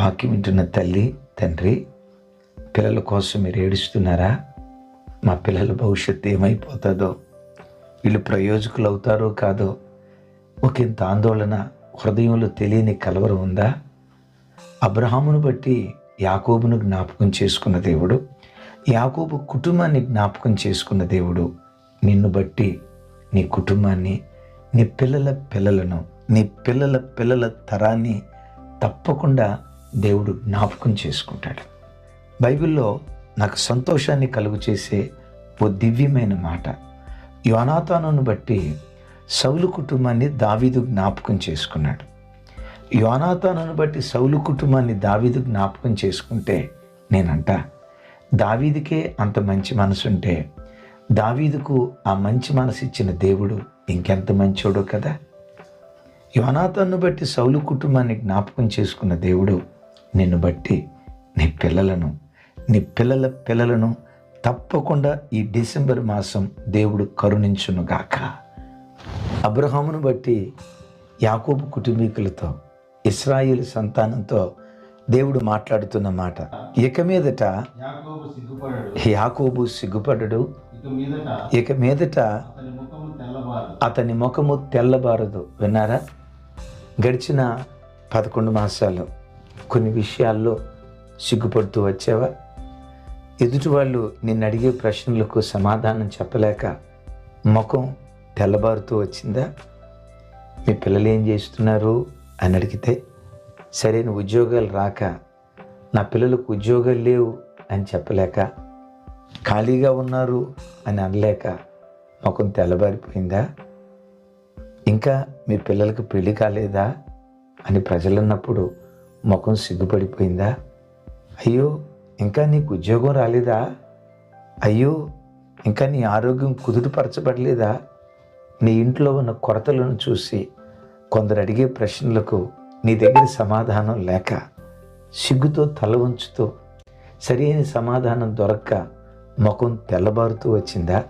వాక్యం వింటున్న తల్లి తండ్రి పిల్లల కోసం మీరు ఏడుస్తున్నారా? మా పిల్లల భవిష్యత్తు ఏమైపోతుందో వీళ్ళు ప్రయోజకులు అవుతారో కాదో ఒక ఇంత ఆందోళన హృదయంలో తెలియని కలవరం ఉందా? అబ్రహామును బట్టి యాకోబును జ్ఞాపకం చేసుకున్న దేవుడు యాకోబు కుటుంబాన్ని జ్ఞాపకం చేసుకున్న దేవుడు నిన్ను బట్టి నీ కుటుంబాన్ని నీ పిల్లల పిల్లలను నీ పిల్లల పిల్లల తరాన్ని తప్పకుండా దేవుడు జ్ఞాపకం చేసుకుంటాడు. బైబిల్లో నాకు సంతోషాన్ని కలుగు చేసే ఓ దివ్యమైన మాట. యోనాతానును బట్టి సౌలు కుటుంబాన్ని దావీదు జ్ఞాపకం చేసుకున్నాడు. యోనాతానును బట్టి సౌలు కుటుంబాన్ని దావీదు జ్ఞాపకం చేసుకుంటే నేనంట దావీదుకే అంత మంచి మనసు ఉంటే దావీదుకు ఆ మంచి మనసు ఇచ్చిన దేవుడు ఇంకెంత మంచోడో కదా? యోనాతాను బట్టి సౌలు కుటుంబాన్ని జ్ఞాపకం చేసుకున్న దేవుడు నిన్ను బట్టి నీ పిల్లలను నీ పిల్లల పిల్లలను తప్పకుండా ఈ డిసెంబర్ మాసం దేవుడు కరుణించునుగాక అబ్రహామును బట్టి యాకోబు కుటుంబీకులతో ఇస్రాయిల్ సంతానంతో దేవుడు మాట్లాడుతున్న మాట. ఇక మీదట యాకోబు సిగ్గుపడడు. ఇక మీదట అతని ముఖము తెల్లబారదు. విన్నారా? గడిచిన పదకొండు మాసాలు కొన్ని విషయాల్లో సిగ్గుపడుతూ వచ్చావా? ఎదుటి వాళ్ళు నిన్ను అడిగే ప్రశ్నలకు సమాధానం చెప్పలేక ముఖం తెల్లబారుతూ వచ్చిందా? మీ పిల్లలు ఏం చేస్తున్నారు అని అడిగితే సరైన ఉద్యోగాలు రాక నా పిల్లలకు ఉద్యోగాలు లేవు అని చెప్పలేక ఖాళీగా ఉన్నారు అని అనలేక ముఖం తెల్లబారిపోయిందా? ఇంకా మీ పిల్లలకు పెళ్ళి కాలేదా? అని ప్రజలన్నప్పుడు ముఖం సిగ్గుపడిపోయిందా? అయ్యో ఇంకా నీకు ఉద్యోగం రాలేదా? అయ్యో ఇంకా నీ ఆరోగ్యం కుదుటపరచబడలేదా? నీ ఇంట్లో ఉన్న కొరతలను చూసి కొందరు అడిగే ప్రశ్నలకు నీ దగ్గర సమాధానం లేక సిగ్గుతో తల ఉంచుతూ సరైన సమాధానం దొరక్క ముఖం తెల్లబారుతూ వచ్చిందా?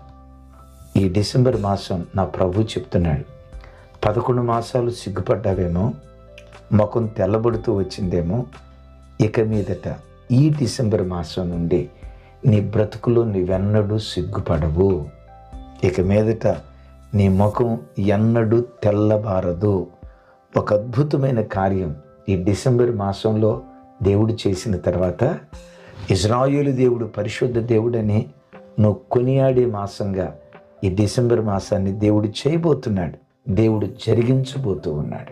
ఈ డిసెంబర్ మాసం నా ప్రభు చెప్తున్నాడు. పదకొండు మాసాలు సిగ్గుపడ్డావేమో ముఖం తెల్లబడుతూ వచ్చిందేమో. ఇక మీదట ఈ డిసెంబర్ మాసం నుండి నీ బ్రతుకులో నువ్వెన్నడూ సిగ్గుపడవు. ఇక మీదట నీ ముఖం ఎన్నడూ తెల్లబారదు. ఒక అద్భుతమైన కార్యం ఈ డిసెంబర్ మాసంలో దేవుడు చేసిన తర్వాత ఇజ్రాయులు దేవుడు పరిశుద్ధ దేవుడని నువ్వు కొనియాడే మాసంగా ఈ డిసెంబర్ మాసాన్ని దేవుడు చేయబోతున్నాడు. దేవుడు జరిగించబోతూ ఉన్నాడు.